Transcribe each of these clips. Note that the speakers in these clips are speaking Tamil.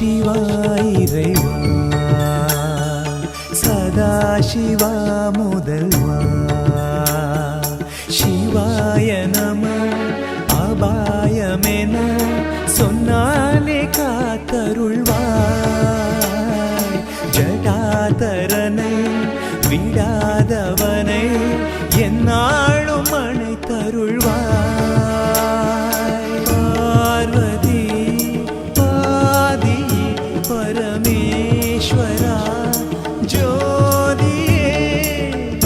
சிவாயிரைவா சதா சிவா முதல்வா. சிவாய நம அபாயமென சொன்னாலே காத்தருள்வாய். ஜடாதரனை விடாதவனை பரமேஸ்வரா ஜோதியே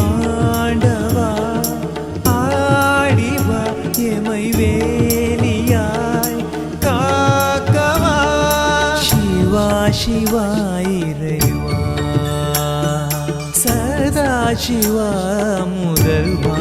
ஆண்டவா ஆடிவா எமை வேலியாய் காக்கவா சிவா சிவா இறைவா சதா சிவா முதல்வா.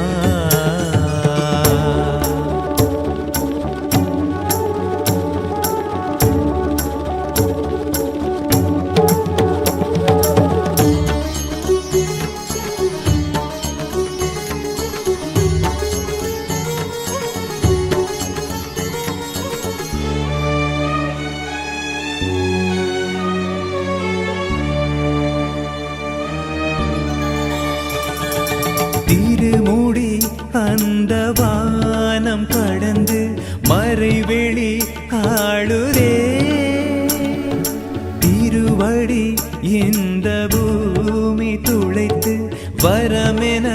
அழுதே. திருவடி இந்த பூமி துளைத்து வரமென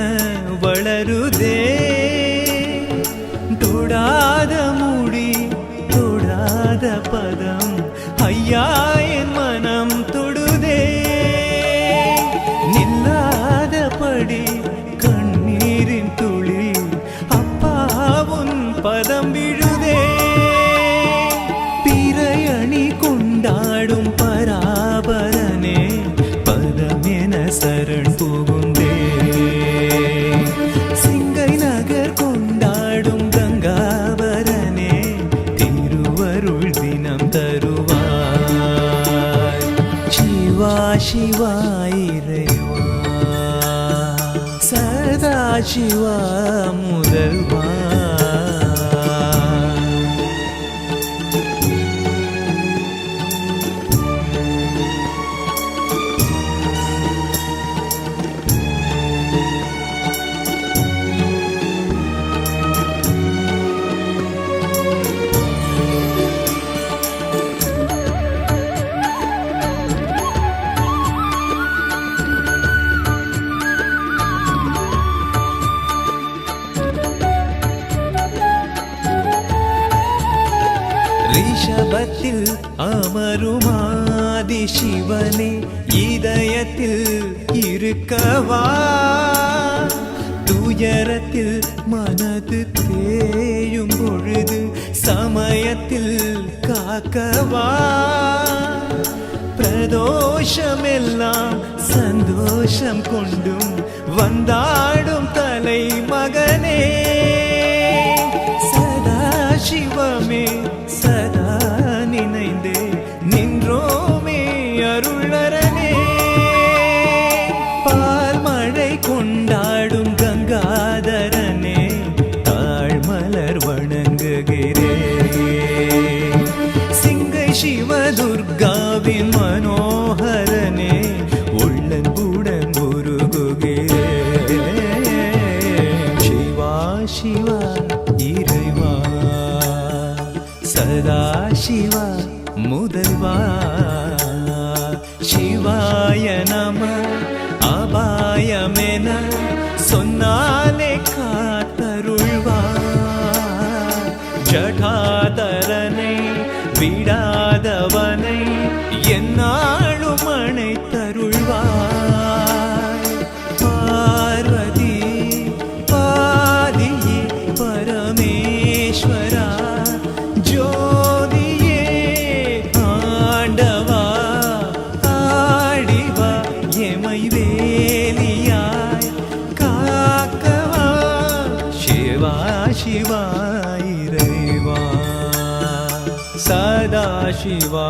பராபரனே பதமென சரண் புகுந்தே. சிங்கை நகர் கொண்டாடும் கங்காபரனே திருவருள் தினம் தருவாய். சிவா சிவா இறைவா. சதா சிவா முதல்வா. ரிஷபத்தில் அமருமாதி சிவனே இதயத்தில் இருக்கவா? துயரத்தில் மனது தேயும் பொழுது சமயத்தில் காக்கவா? பிரதோஷமெல்லாம் சந்தோஷம் கொண்டும் வந்தா அருளரனே பால் மழை கொண்டாடும் கங்காதரனே தாழ்மலர் வணங்குகிறே. சிங்கை சிவதுர்காவின் மனோகரனே உள்ளங்குடன் உருகுகிறே. சிவா சிவா இறைவா. சதா சிவா முதல்வா. இறைவா சதா சிவா